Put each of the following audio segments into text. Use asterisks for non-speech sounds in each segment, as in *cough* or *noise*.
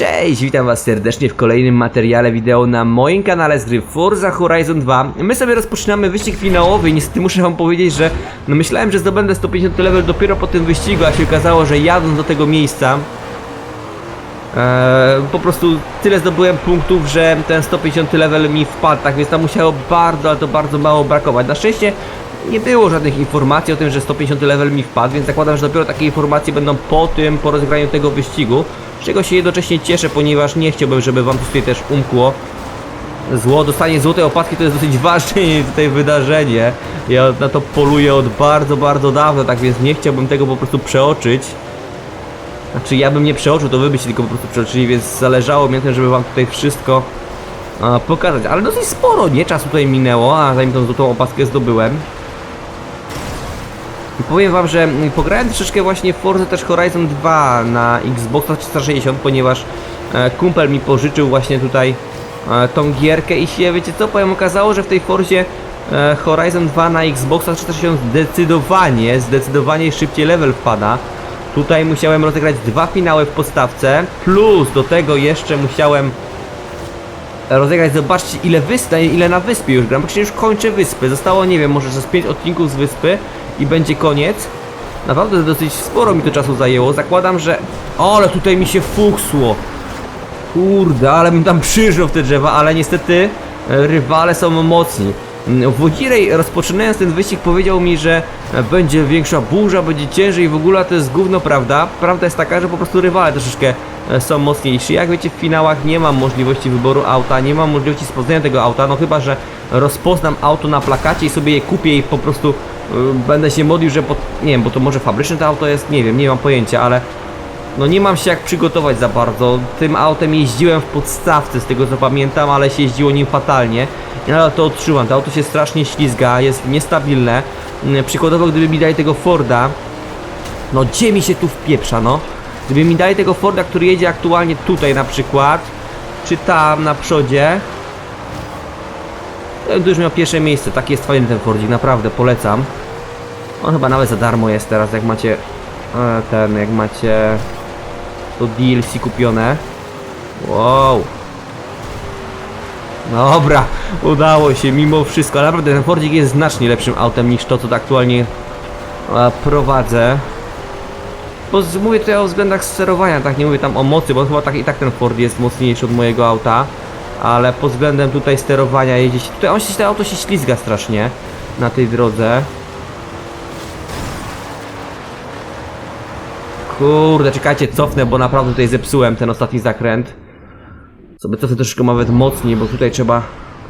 Cześć, witam was serdecznie w kolejnym materiale wideo na moim kanale z gry Forza Horizon 2 My sobie rozpoczynamy wyścig finałowy i niestety muszę wam powiedzieć, że no myślałem, że zdobędę 150 level dopiero po tym wyścigu, a się okazało, że jadąc do tego miejsca Eee, po prostu tyle zdobyłem punktów, że ten 150 level mi wpadł, tak więc tam musiało bardzo, ale to bardzo mało brakować. Na szczęście nie było żadnych informacji o tym, że 150 level mi wpadł, więc zakładam, że dopiero takie informacje będą po tym, po rozegraniu tego wyścigu, z czego się jednocześnie cieszę, ponieważ nie chciałbym, żeby wam tutaj też umkło. Zło, dostanie złotej opaski to jest dosyć ważne *laughs* tutaj wydarzenie. Ja na to poluję od bardzo, bardzo dawna, tak więc nie chciałbym tego po prostu przeoczyć. Znaczy ja bym nie przeoczył, to wy byście tylko po prostu przeoczyli, więc zależało mi na tym, żeby wam tutaj wszystko a, pokazać. Ale dosyć sporo, nie? Czasu tutaj minęło, a zanim tą złotą opaskę zdobyłem. I powiem wam, że mm, pograłem troszeczkę właśnie w Forza też Horizon 2 na Xboxa 360, ponieważ e, kumpel mi pożyczył właśnie tutaj e, tą gierkę i się, wiecie co, powiem, okazało, że w tej Forzie e, Horizon 2 na Xboxa 360 zdecydowanie, zdecydowanie szybciej level wpada. Tutaj musiałem rozegrać dwa finały w podstawce, plus do tego jeszcze musiałem rozegrać, zobaczcie ile wysp, ile na wyspie już gram, praktycznie już kończę wyspy, zostało nie wiem, może z 5 odcinków z wyspy i będzie koniec. Naprawdę dosyć sporo mi to czasu zajęło, zakładam, że... O, ale tutaj mi się fuchsło! Kurde, ale bym tam przyjrzał w te drzewa, ale niestety rywale są mocni. Mm, Wodzirej rozpoczynając ten wyścig powiedział mi, że e, będzie większa burza, będzie ciężej w ogóle to jest gówno prawda. Prawda jest taka, że po prostu rywale troszeczkę e, są mocniejsi. Jak wiecie w finałach nie mam możliwości wyboru auta, nie mam możliwości spoznania tego auta, no chyba, że rozpoznam auto na plakacie i sobie je kupię i po prostu y, będę się modlił, że pod, nie wiem, bo to może fabryczne to auto jest, nie wiem, nie mam pojęcia, ale no nie mam się jak przygotować za bardzo. Tym autem jeździłem w podstawce z tego co pamiętam, ale się jeździło nim fatalnie. Nadal to odczuwam. To auto się strasznie ślizga, jest niestabilne. Mm, Przykładowo gdyby mi dali tego Forda, no gdzie mi się tu wpieprza, no? Gdyby mi dali tego Forda, który jedzie aktualnie tutaj na przykład, czy tam na przodzie, to już miał pierwsze miejsce. Taki jest fajny ten Fordzik, naprawdę polecam. On chyba nawet za darmo jest teraz, jak macie e, ten, jak macie to DLC kupione. Wow. Dobra, udało się mimo wszystko, ale naprawdę ten Fordzik jest znacznie lepszym autem niż to, co aktualnie prowadzę. Bo mówię tutaj o względach sterowania, tak nie mówię tam o mocy, bo chyba tak i tak ten Ford jest mocniejszy od mojego auta. Ale pod względem tutaj sterowania jeździć. Tutaj on się, to auto się ślizga strasznie na tej drodze. Kurde, czekajcie, cofnę, bo naprawdę tutaj zepsułem ten ostatni zakręt. Sobie cofnę troszeczkę nawet mocniej, bo tutaj trzeba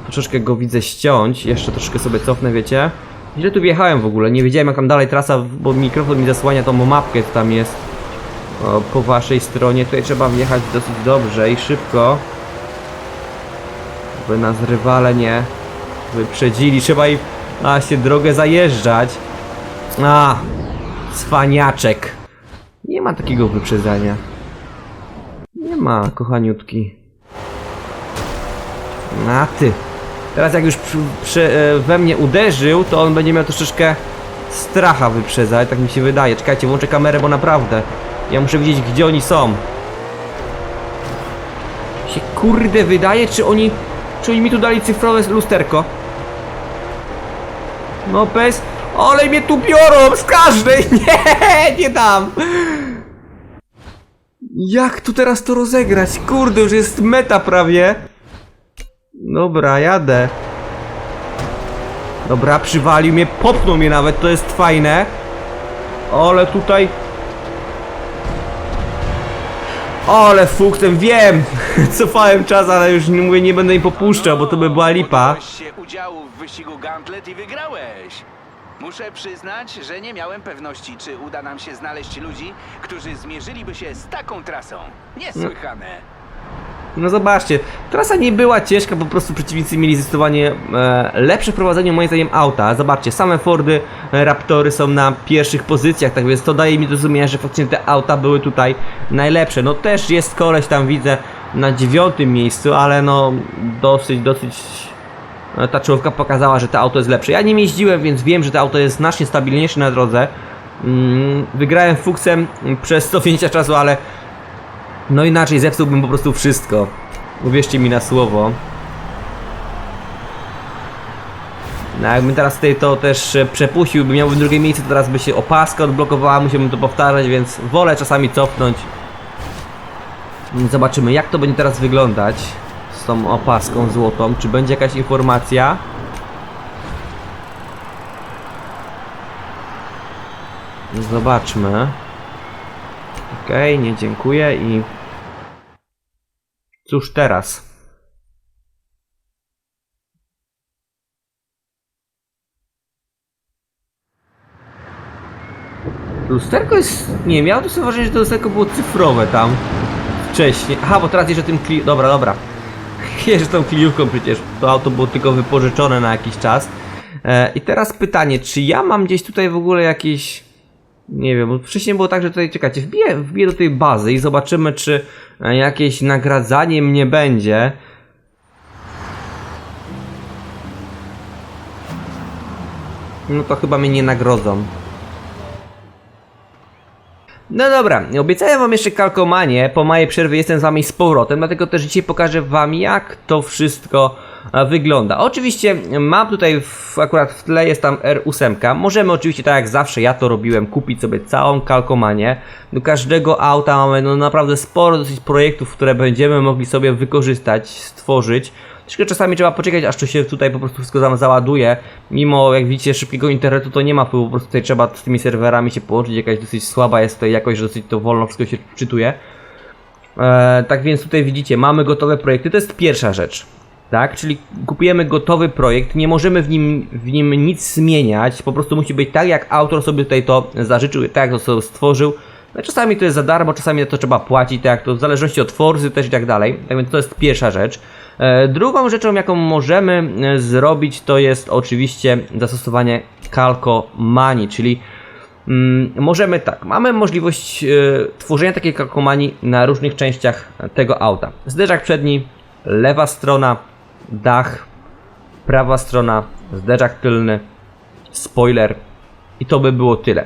troszeczkę go widzę ściąć. Jeszcze troszkę sobie cofnę, wiecie. Źle tu wjechałem w ogóle, nie wiedziałem jak tam dalej trasa, bo mikrofon mi zasłania tą mapkę, co tam jest o, po waszej stronie. Tutaj trzeba wjechać dosyć dobrze i szybko. By nas rywale nie wyprzedzili. Trzeba im a, się drogę zajeżdżać. A, cwaniaczek. Nie ma takiego wyprzedzania. Nie ma, kochaniutki. Na ty. Teraz jak już przy, przy, e, we mnie uderzył, to on będzie miał troszeczkę stracha wyprzedzać, tak mi się wydaje. Czekajcie, włączę kamerę, bo naprawdę ja muszę wiedzieć, gdzie oni są. Się kurde wydaje, czy oni, czy oni mi tu dali cyfrowe lusterko? No bez, ale mnie tu biorą z każdej, *laughs* nie, nie dam. Jak tu teraz to rozegrać? Kurde, już jest meta prawie. Dobra, jadę. Dobra, przywalił mnie, popchnął mnie nawet, to jest fajne. Ale tutaj... Ale fuksem, wiem! *laughs* Cofałem czas, ale już nie mówię, nie będę im popuszczał, bo to by była lipa. Podjąłeś się udziału w wyścigu Gauntlet i wygrałeś. Muszę przyznać, że nie miałem pewności, czy uda nam się znaleźć ludzi, którzy zmierzyliby się z taką trasą. Niesłychane. No zobaczcie, trasa nie była ciężka, po prostu przeciwnicy mieli zdecydowanie e, lepsze prowadzenie moim zdaniem auta. Zobaczcie, same Fordy, e, Raptory są na pierwszych pozycjach, tak więc to daje mi do zrozumienia, że faktycznie te auta były tutaj najlepsze. No też jest koleś tam widzę na dziewiątym miejscu, ale no dosyć, dosyć e, ta czołówka pokazała, że to auto jest lepsze. Ja nim jeździłem, więc wiem, że to auto jest znacznie stabilniejsze na drodze. Mm, Wygrałem fuksem przez *laughs* cofnięcia czasu, ale No inaczej zepsułbym po prostu wszystko. Uwierzcie mi na słowo. No jakbym teraz tutaj to też e, przepuścił, by miałbym drugie miejsce, to teraz by się opaska odblokowała, musiałbym to powtarzać, więc wolę czasami cofnąć. Zobaczymy jak to będzie teraz wyglądać z tą opaską złotą. Czy będzie jakaś informacja? Zobaczmy. Okej, nie dziękuję i... Cóż teraz? Lusterko jest... Nie, miałem to sobie wrażenie, że to lusterko było cyfrowe tam. Wcześniej. Aha, bo teraz jeszcze tym kli... Dobra, dobra. *laughs* Jeszcze tą kliówką przecież. To auto było tylko wypożyczone na jakiś czas. E, I teraz pytanie, czy ja mam gdzieś tutaj w ogóle jakieś... Nie wiem, bo wcześniej było tak, że tutaj, czekajcie, wbiję, wbiję do tej bazy i zobaczymy, czy e, jakieś nagradzanie mnie będzie. No to chyba mnie nie nagrodzą. No dobra, obiecałem wam jeszcze kalkomanie, po mojej przerwie jestem z wami z powrotem, dlatego też dzisiaj pokażę wam jak to wszystko wygląda. Oczywiście mam tutaj, w, akurat w tle jest tam R8, możemy oczywiście tak jak zawsze ja to robiłem, kupić sobie całą kalkomanię. Do każdego auta mamy no naprawdę sporo dosyć projektów, które będziemy mogli sobie wykorzystać, stworzyć. Troszkę czasami trzeba poczekać, aż to się tutaj po prostu wszystko za- załaduje. Mimo, jak widzicie, szybkiego internetu to nie ma po prostu tutaj trzeba z tymi serwerami się połączyć, jakaś dosyć słaba jest tutaj jakość, że dosyć to wolno wszystko się czytuje. E, tak więc tutaj widzicie, mamy gotowe projekty, to jest pierwsza rzecz. Tak, czyli kupujemy gotowy projekt, nie możemy w nim, w nim nic zmieniać, po prostu musi być tak, jak autor sobie tutaj to zażyczył, tak jak to stworzył. No, czasami to jest za darmo, czasami to trzeba płacić, tak to w zależności od Forzy też i tak dalej. Tak więc to jest pierwsza rzecz. E, drugą rzeczą, jaką możemy e, zrobić, to jest oczywiście zastosowanie kalkomanii, czyli Mm, możemy tak, mamy możliwość e, tworzenia takiej kalkomanii na różnych częściach tego auta. Zderzak przedni, lewa strona, dach, prawa strona, zderzak tylny, spoiler i to by było tyle.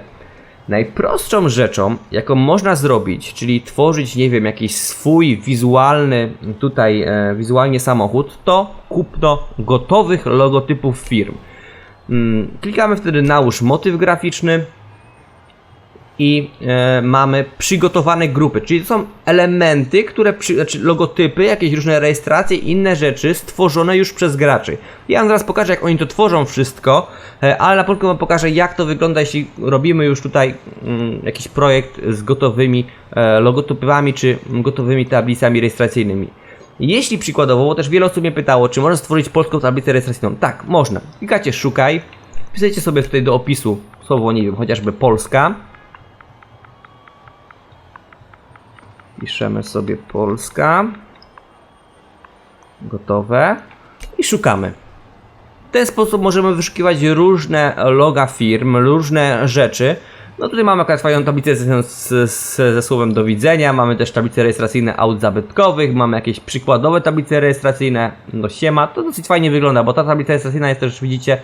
Najprostszą rzeczą, jaką można zrobić, czyli tworzyć, nie wiem, jakiś swój wizualny, tutaj e, wizualnie samochód, to kupno gotowych logotypów firm. Mm, Klikamy wtedy nałóż motyw graficzny i e, mamy przygotowane grupy, czyli to są elementy, które, przy, znaczy logotypy, jakieś różne rejestracje i inne rzeczy stworzone już przez graczy. Ja wam zaraz pokażę, jak oni to tworzą wszystko, e, ale na początku wam pokażę, jak to wygląda, jeśli robimy już tutaj mm, jakiś projekt z gotowymi e, logotypami czy gotowymi tablicami rejestracyjnymi. Jeśli przykładowo, bo też wiele osób mnie pytało, czy można stworzyć polską tablicę rejestracyjną. Tak, można. Klikacie szukaj, wpisujecie sobie tutaj do opisu słowo, nie wiem, chociażby Polska. Piszemy sobie Polska. Gotowe. I szukamy. W ten sposób możemy wyszukiwać różne loga firm, różne rzeczy. No tutaj mamy akurat fajną tablicę z, z, z, ze słowem do widzenia, mamy też tablice rejestracyjne aut zabytkowych, mamy jakieś przykładowe tablice rejestracyjne, no siema, to dosyć fajnie wygląda, bo ta tablica rejestracyjna jest też, widzicie,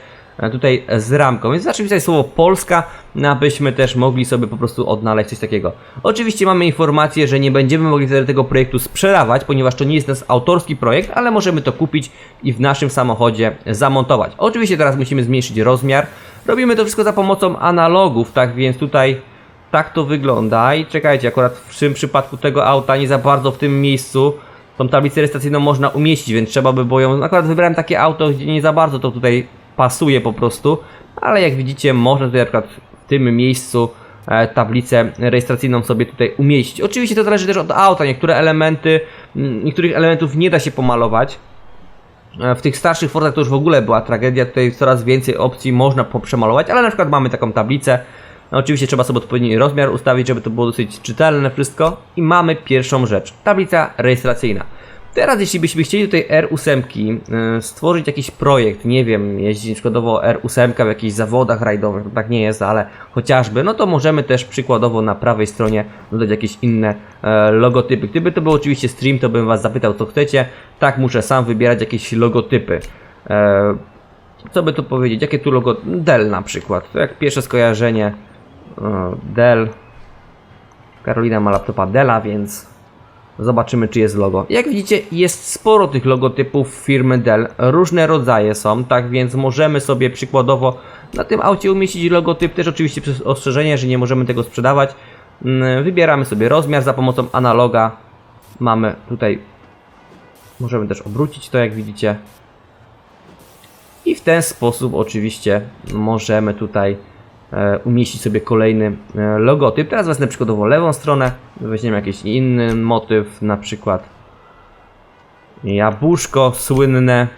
tutaj z ramką, więc zacznijmy tutaj słowo Polska, no abyśmy też mogli sobie po prostu odnaleźć coś takiego. Oczywiście mamy informację, że nie będziemy mogli tego projektu sprzedawać, ponieważ to nie jest nasz autorski projekt, ale możemy to kupić i w naszym samochodzie zamontować. Oczywiście teraz musimy zmniejszyć rozmiar, robimy to wszystko za pomocą analogów, tak więc tutaj tak to wygląda i czekajcie, akurat w tym przypadku tego auta nie za bardzo w tym miejscu tą tablicę rejestracyjną można umieścić, więc trzeba by było ją, akurat wybrałem takie auto, gdzie nie za bardzo to tutaj pasuje po prostu, ale jak widzicie można tutaj akurat w tym miejscu e, tablicę rejestracyjną sobie tutaj umieścić. Oczywiście to zależy też od auta, niektóre elementy, mm, niektórych elementów nie da się pomalować, E, w tych starszych Fordach to już w ogóle była tragedia, tutaj coraz więcej opcji można poprzemalować, ale na przykład mamy taką tablicę. No, oczywiście trzeba sobie odpowiedni rozmiar ustawić, żeby to było dosyć czytelne wszystko. I mamy pierwszą rzecz, tablica rejestracyjna. Teraz jeśli byśmy chcieli tutaj R8 y, stworzyć jakiś projekt, nie wiem, jeździć przykładowo R8 w jakichś zawodach rajdowych, tak nie jest, ale chociażby, no to możemy też przykładowo na prawej stronie dodać jakieś inne e, logotypy. Gdyby to był oczywiście stream, to bym was zapytał co chcecie. Tak, muszę sam wybierać jakieś logotypy. E, co by tu powiedzieć? Jakie tu logo? Dell na przykład. To jak pierwsze skojarzenie e, Dell. Karolina ma laptopa Della, więc Zobaczymy, czy jest logo. Jak widzicie, jest sporo tych logotypów firmy Dell. Różne rodzaje są, tak więc możemy sobie przykładowo na tym aucie umieścić logotyp. Też oczywiście przez ostrzeżenie, że nie możemy tego sprzedawać. Mm, Wybieramy sobie rozmiar za pomocą analoga. Mamy tutaj, możemy też obrócić to, jak widzicie. I w ten sposób oczywiście możemy tutaj umieścić sobie kolejny e, logotyp. Teraz wezmę przykładowo lewą stronę, weźmiemy jakiś inny motyw, na przykład jabłuszko słynne.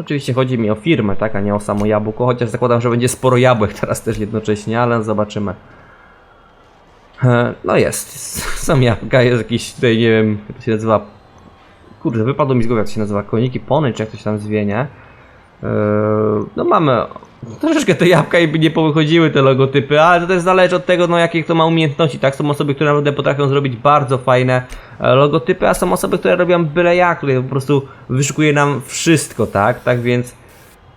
Oczywiście chodzi mi o firmę, tak, a nie o samo jabłko, chociaż zakładam, że będzie sporo jabłek teraz też jednocześnie, ale zobaczymy. E, No jest, *laughs* są jabłka, jest jakiś tutaj, nie wiem, jak to się nazywa, kurde, wypadło mi z głowy, jak to się nazywa, koniki pony, czy jak to się tam zwie, nie? E, No mamy, troszeczkę te jabłka i by nie powychodziły te logotypy, ale to też zależy od tego, no jakie kto ma umiejętności, tak? Są osoby, które naprawdę potrafią zrobić bardzo fajne e, logotypy, a są osoby, które robią byle jak, tutaj po prostu wyszukuje nam wszystko, tak? Tak więc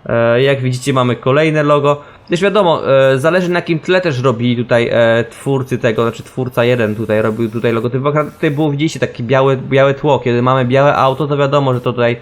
E, Jak widzicie mamy kolejne logo. Też wiadomo, e, zależy na jakim tle też robili tutaj e, twórcy tego, znaczy twórca jeden tutaj robił tutaj logotyp. Akurat tutaj było widzicie takie białe, białe tło. Kiedy mamy białe auto, to wiadomo, że to tutaj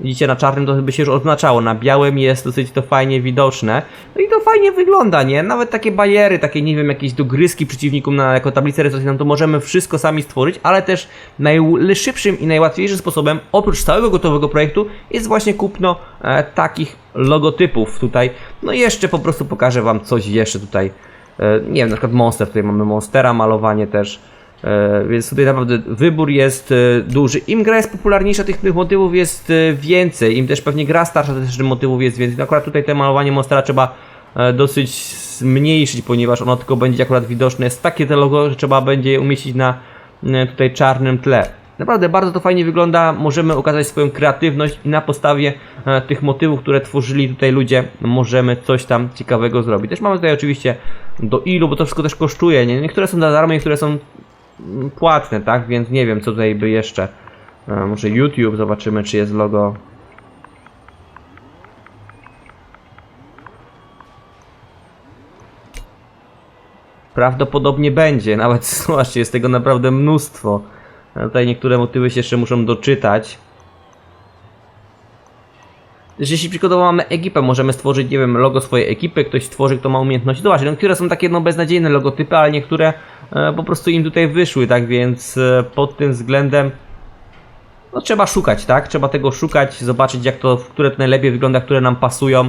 widzicie na czarnym to by się już oznaczało. Na białym jest dosyć to fajnie widoczne. No i to fajnie wygląda, nie? Nawet takie bariery, takie nie wiem, jakieś dogryzki przeciwnikom na jako tablicę rejestracyjną, to możemy wszystko sami stworzyć, ale też najszybszym i najłatwiejszym sposobem, oprócz całego gotowego projektu, jest właśnie kupno e, takich logotypów tutaj. No i jeszcze po prostu pokażę Wam coś jeszcze tutaj. E, nie wiem, na przykład Monster, tutaj mamy Monstera, malowanie też. E, więc tutaj naprawdę wybór jest e, duży. Im gra jest popularniejsza, tych, tych motywów jest e, więcej. Im też pewnie gra starsza, też motywów jest więcej. No akurat tutaj te malowanie Monstera trzeba dosyć zmniejszyć, ponieważ ono tylko będzie akurat widoczne. Jest takie te logo, że trzeba będzie je umieścić na tutaj czarnym tle. Naprawdę bardzo to fajnie wygląda, możemy okazać swoją kreatywność i na podstawie tych motywów, które tworzyli tutaj ludzie, możemy coś tam ciekawego zrobić. Też mamy tutaj oczywiście do ilu, bo to wszystko też kosztuje, nie? Niektóre są za darmo, niektóre są płatne, tak? Więc nie wiem co tutaj by jeszcze. E, Może YouTube, zobaczymy czy jest logo. Prawdopodobnie będzie, *laughs* nawet zobaczcie, jest tego naprawdę mnóstwo. A Tutaj niektóre motywy się jeszcze muszą doczytać. Że Jeśli przykładowo mamy ekipę, możemy stworzyć, nie wiem, logo swojej ekipy, ktoś stworzy, kto ma umiejętności. Zobaczcie, no, niektóre są takie no, beznadziejne logotypy, ale niektóre e, po prostu im tutaj wyszły, tak więc e, pod tym względem no trzeba szukać, tak? Trzeba tego szukać, zobaczyć jak to, które to najlepiej wygląda, które nam pasują.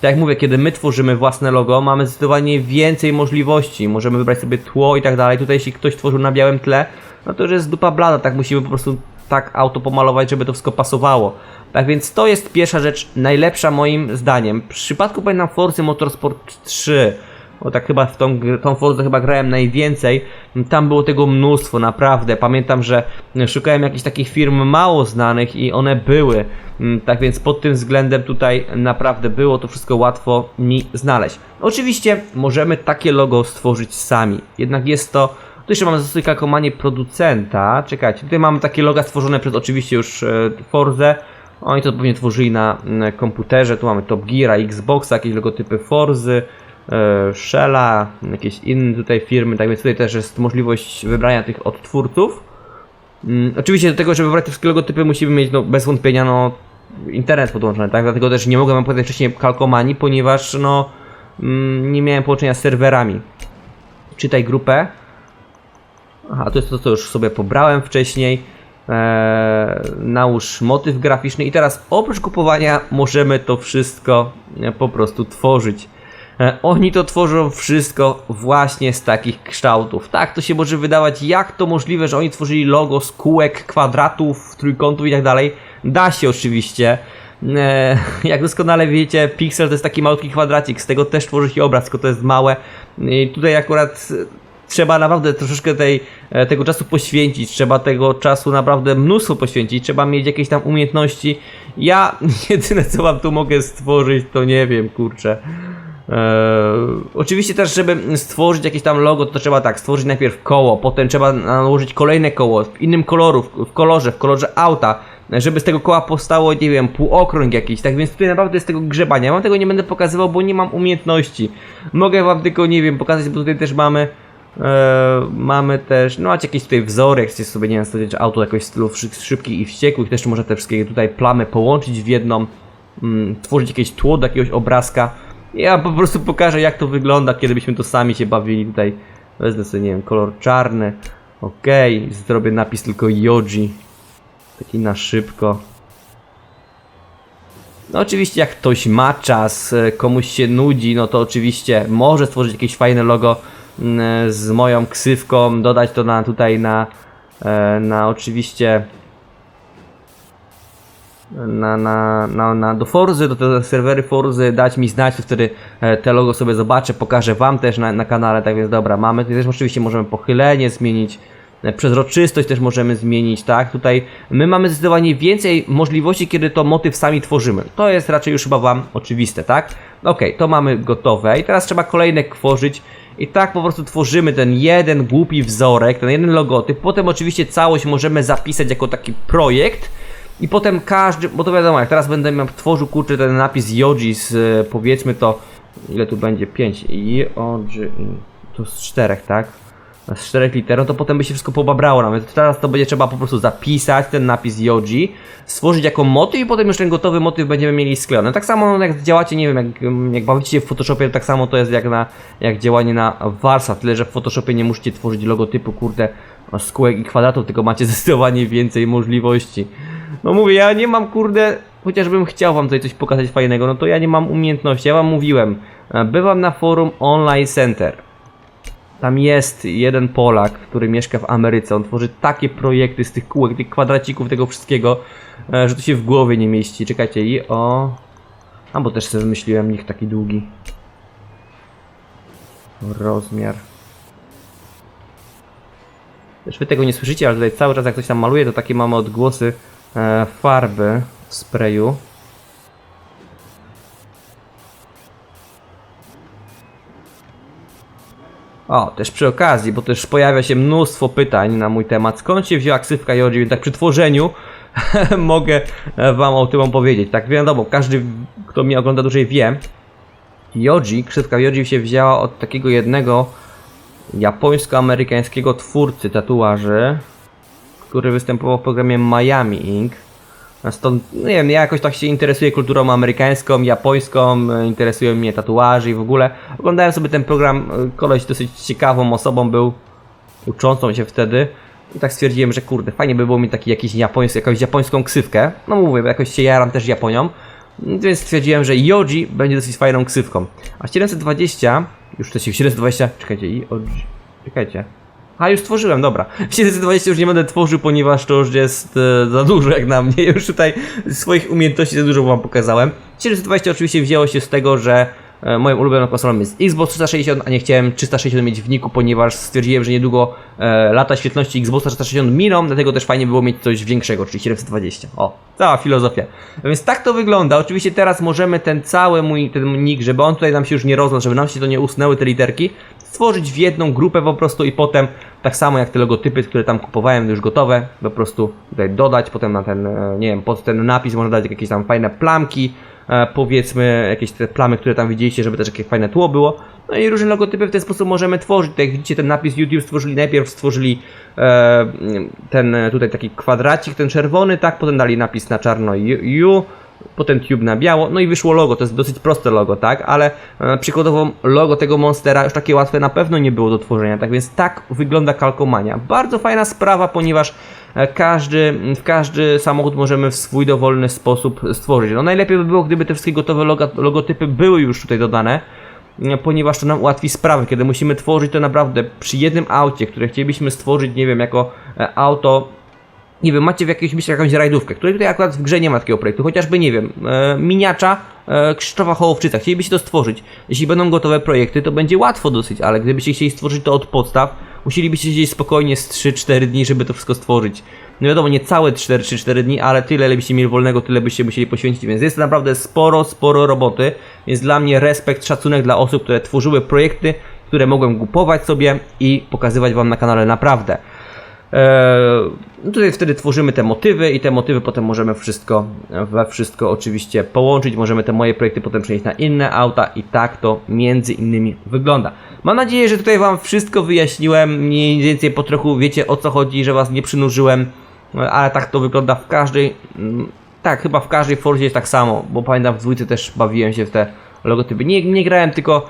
Tak jak mówię, kiedy my tworzymy własne logo, mamy zdecydowanie więcej możliwości. Możemy wybrać sobie tło i tak dalej. Tutaj jeśli ktoś tworzył na białym tle, no to już jest dupa blada, tak musimy po prostu tak auto pomalować, żeby to wszystko pasowało. Tak więc to jest pierwsza rzecz, najlepsza moim zdaniem. W przypadku pamiętam Forcy Motorsport 3, bo tak chyba w tą, tą Forzę chyba grałem najwięcej. Tam było tego mnóstwo, naprawdę. Pamiętam, że szukałem jakichś takich firm mało znanych i one były. Mm, Tak więc pod tym względem tutaj naprawdę było to wszystko łatwo mi znaleźć. Oczywiście możemy takie logo stworzyć sami. Jednak jest to tu jeszcze mamy zastosunek kalkomanie producenta. Czekajcie, tutaj mamy takie loga stworzone przez oczywiście już e, Forzę. Oni to pewnie tworzyli na mm, komputerze. Tu mamy Top Geara, Xboxa, jakieś logotypy Forzy, e, Shella, jakieś inne tutaj firmy. Tak więc tutaj też jest możliwość wybrania tych od twórców. Mm, oczywiście do tego, żeby wybrać te wszystkie logotypy musimy mieć no, bez wątpienia no, internet podłączony, tak? Dlatego też nie mogłem wam wcześniej kalkomanii, ponieważ no, mm, nie miałem połączenia z serwerami. Czytaj grupę. Aha, to jest to, co już sobie pobrałem wcześniej. Eee, nałóż motyw graficzny i teraz oprócz kupowania możemy to wszystko e, po prostu tworzyć. E, Oni to tworzą wszystko właśnie z takich kształtów. Tak, to się może wydawać, jak to możliwe, że oni tworzyli logo z kółek, kwadratów, trójkątów i tak dalej. Da się oczywiście. E, Jak doskonale wiecie, piksel to jest taki malutki kwadracik, z tego też tworzy się obraz, tylko to jest małe. I tutaj akurat trzeba naprawdę troszeczkę tej, e, tego czasu poświęcić, trzeba tego czasu naprawdę mnóstwo poświęcić, trzeba mieć jakieś tam umiejętności. Ja *laughs* jedyne co wam tu mogę stworzyć, to nie wiem, kurczę. Eee, oczywiście też, żeby stworzyć jakieś tam logo, to trzeba tak, stworzyć najpierw koło, potem trzeba nałożyć kolejne koło w innym koloru, w, w kolorze, w kolorze auta. żeby z tego koła powstało, nie wiem, półokrąg jakiś, tak więc tutaj naprawdę jest tego grzebania. Ja wam tego nie będę pokazywał, bo nie mam umiejętności. Mogę wam tylko, nie wiem, pokazać, bo tutaj też mamy mamy też, no macie jakieś tutaj wzory, jak chcecie sobie, nie wiem, stworzyć auto jakoś w stylu szy- szybkich i wściekłych, też może te wszystkie tutaj plamy połączyć w jedną, mm, tworzyć jakieś tło do jakiegoś obrazka. Ja po prostu pokażę, jak to wygląda, kiedy byśmy to sami się bawili tutaj. Wezmę sobie, nie wiem, kolor czarny. Okej, zrobię napis tylko Yoji. Taki na szybko. No oczywiście jak ktoś ma czas, e, komuś się nudzi, no to oczywiście może stworzyć jakieś fajne logo z moją ksywką, dodać to na tutaj na, e, na oczywiście na, na, na, na, do Forzy, do te serwery Forzy, dać mi znać, to wtedy e, te logo sobie zobaczę, pokażę wam też na, na kanale, tak więc dobra, mamy, tutaj też oczywiście możemy pochylenie zmienić, e, przezroczystość też możemy zmienić, tak, tutaj my mamy zdecydowanie więcej możliwości, kiedy to motyw sami tworzymy, to jest raczej już chyba wam oczywiste, tak, okej, to mamy gotowe. I teraz trzeba kolejne tworzyć, i tak po prostu tworzymy ten jeden głupi wzorek, ten jeden logotyp, potem oczywiście całość możemy zapisać jako taki projekt, i potem każdy, bo to wiadomo, jak teraz będę miał tworzył kurczę ten napis Yoji z e, powiedzmy to, ile tu będzie? 5 Yoji, to z czterech, tak? Z czterech liter, no to potem by się wszystko pobabrało nawet. Teraz to będzie trzeba po prostu zapisać ten napis Yoji, stworzyć jako motyw i potem już ten gotowy motyw będziemy mieli sklejony. Tak samo no, jak działacie, nie wiem, jak, jak bawicie się w Photoshopie, tak samo to jest jak na jak działanie na Warsa, tyle że w Photoshopie nie musicie tworzyć logotypu, kurde, z kółek i kwadratów, tylko macie *laughs* zdecydowanie więcej możliwości. No mówię, ja nie mam kurde, chociażbym chciał wam tutaj coś pokazać fajnego, no to ja nie mam umiejętności. Ja wam mówiłem, e, bywam na forum Online Center. Tam jest jeden Polak, który mieszka w Ameryce. On tworzy takie projekty z tych kółek, tych kwadracików, tego wszystkiego, e, że to się w głowie nie mieści. Czekajcie, i o. A bo też sobie wymyśliłem niech taki długi. Rozmiar. Też wy tego nie słyszycie, ale tutaj cały czas jak ktoś tam maluje, to takie mamy odgłosy e, farby w sprayu. O, też przy okazji, bo też pojawia się mnóstwo pytań na mój temat. Skąd się wzięła ksywka Yoji? Więc tak przy tworzeniu *laughs* mogę e, wam o tym opowiedzieć. Tak wiadomo, każdy, kto mnie ogląda dłużej wie, Yoji, ksywka Yoji się wzięła od takiego jednego japońsko-amerykańskiego twórcy tatuaży, który występował w programie Miami Inc. Stąd, no nie wiem, ja jakoś tak się interesuję kulturą amerykańską, japońską, e, interesują mnie tatuaże i w ogóle. Oglądałem sobie ten program, e, koleś dosyć ciekawą osobą był, uczącą się wtedy. I tak stwierdziłem, że kurde, fajnie by było mieć taki jakiś japoński, jakąś japońską ksywkę. No mówię, jakoś się jaram też Japonią. Więc stwierdziłem, że Yoji będzie dosyć fajną ksywką. A 720, już to się 720, czekajcie, Yoji, czekajcie. A już tworzyłem, dobra. *laughs* 720 już nie będę tworzył, ponieważ to już jest e, za dużo jak na mnie. *laughs* Już tutaj swoich umiejętności za dużo wam pokazałem. 720 oczywiście wzięło się z tego, że e, moją ulubioną konsolą jest Xbox 360, a nie chciałem 360 mieć w niku, ponieważ stwierdziłem, że niedługo e, lata świetności Xboxa 360 miną, dlatego też fajnie było mieć coś większego, czyli 720. O, cała filozofia. A Więc tak to wygląda. Oczywiście teraz możemy ten cały mój ten nick, żeby on tutaj nam się już nie rozlał, żeby nam się to nie usnęły te literki, stworzyć w jedną grupę po prostu i potem tak samo jak te logotypy, które tam kupowałem już gotowe, po prostu tutaj dodać, potem na ten, e, nie wiem, pod ten napis można dać jakieś tam fajne plamki, e, powiedzmy jakieś te plamy, które tam widzieliście, żeby też jakieś fajne tło było. No i różne logotypy w ten sposób możemy tworzyć. Tak jak widzicie ten napis YouTube stworzyli najpierw stworzyli e, ten e, tutaj taki kwadracik, ten czerwony, tak, potem dali napis na czarno potem tube na biało, no i wyszło logo, to jest dosyć proste logo, tak, ale e, przykładowo logo tego Monstera już takie łatwe na pewno nie było do tworzenia, tak więc tak wygląda kalkomania. Bardzo fajna sprawa, ponieważ e, każdy, w każdy samochód możemy w swój dowolny sposób stworzyć. No najlepiej by było, gdyby te wszystkie gotowe loga, logotypy były już tutaj dodane, e, ponieważ to nam ułatwi sprawę, kiedy musimy tworzyć to naprawdę przy jednym aucie, które chcielibyśmy stworzyć, nie wiem, jako e, auto nie wiem, macie w jakiejś myśli jakąś rajdówkę, której tutaj akurat w grze nie ma takiego projektu, chociażby, nie wiem, e, miniacza e, Krzysztofa Hołowczyca, chcielibyście to stworzyć. Jeśli będą gotowe projekty, to będzie łatwo dosyć, ale gdybyście chcieli stworzyć to od podstaw, musielibyście siedzieć spokojnie z 3-4 dni, żeby to wszystko stworzyć. No wiadomo, nie całe 4-3-4 dni, ale tyle, ile byście mieli wolnego, tyle byście musieli poświęcić, więc jest naprawdę sporo, sporo roboty, więc dla mnie respekt, szacunek dla osób, które tworzyły projekty, które mogłem kupować sobie i pokazywać wam na kanale naprawdę. No tutaj wtedy tworzymy te motywy i te motywy potem możemy wszystko, we wszystko oczywiście połączyć, możemy te moje projekty potem przenieść na inne auta i tak to między innymi wygląda. Mam nadzieję, że tutaj Wam wszystko wyjaśniłem, mniej więcej po trochu wiecie o co chodzi, że Was nie przynużyłem, ale tak to wygląda w każdej, mm, tak chyba w każdej Forzie jest tak samo, bo pamiętam w dwójce też bawiłem się w te logotypy. Nie, nie grałem tylko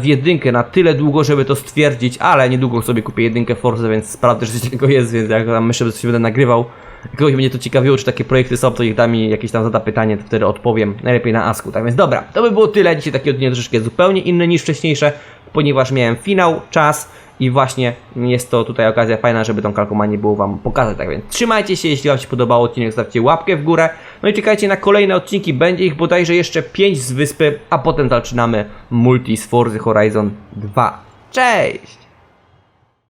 w jedynkę na tyle długo, żeby to stwierdzić, ale niedługo sobie kupię jedynkę Forza, więc sprawdzę, że takiego jest, więc jak tam myślę, że coś będę nagrywał. Kogoś będzie to ciekawiło, czy takie projekty są, to ich da mi jakieś tam zada pytanie, to wtedy odpowiem. Najlepiej na Asku. Tak więc dobra, to by było tyle. Dzisiaj takie odcinek troszeczkę zupełnie inny niż wcześniejsze, ponieważ miałem finał, czas i właśnie jest to tutaj okazja fajna, żeby tą kalkomanię było Wam pokazać. Tak więc trzymajcie się, jeśli Wam się podobał odcinek, zostawcie łapkę w górę. No i czekajcie na kolejne odcinki, będzie ich bodajże jeszcze 5 z wyspy, a potem zaczynamy multi z Forza Horizon 2. Cześć!